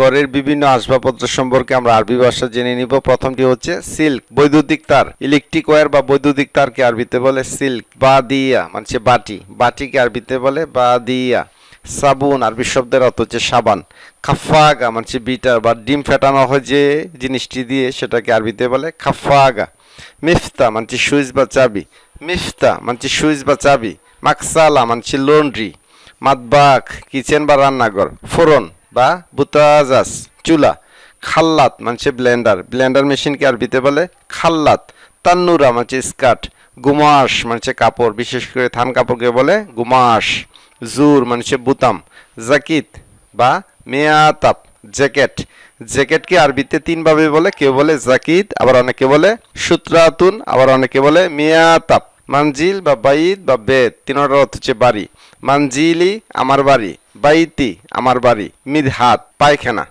ঘরের বিভিন্ন আসবাবপত্র সম্পর্কে আমরা আরবি ভাষা জেনে নিব। প্রথমটি হচ্ছে সিল্ক, বৈদ্যুতিক তার, ইলেকট্রিক ওয়্যার বা বৈদ্যুতিক তারকে আরবিতে বলে সিল্ক, বা দিয়া মানে বাটি, বাটিকে আরবিতে বলে বা দিয়া। সাবুন, আরবি শব্দের অর্থ হচ্ছে সাবান। খাফাগা মানে বিটার বা ডিম ফেটানো হয় যে জিনিসটি দিয়ে সেটাকে আরবিতে বলে খাফাগা মিফতা মানে সুইচ বা চাবি। মিফতা মানে সুইচ বা চাবি। মাকসালা মানে লন্ড্রি। মাতবাক কিচেন বা রান্নাঘর। ফোরন বা বুতাজাস চুলা, খাল্লাত মানে ব্লেন্ডার ব্লেন্ডার মেশিনকে আরবিতে বলে? খাল্লাত, তান্নুরা মানে স্কার্ট গুমাস মানে কাপড়, বিশেষ করে থান কাপড়কে বলে গুমাস জুর মানে বুতাম, জাকিত বা মেয়াতাপ জ্যাকেট জ্যাকেটকে আরবিতে তিনভাবে বলে? কেউ বলে জাকিত, আবার অনেকে বলে সুত্রাতুন, আবার অনেকে বলে মিয়াতাপ মানজিল বা বাইদ বা বেদ তিনটার অর্থ হচ্ছে বাড়ি। মানজিলি আমার বাড়ি, বাইতি আমার বাড়ি, মিদহাত, পায়খানা।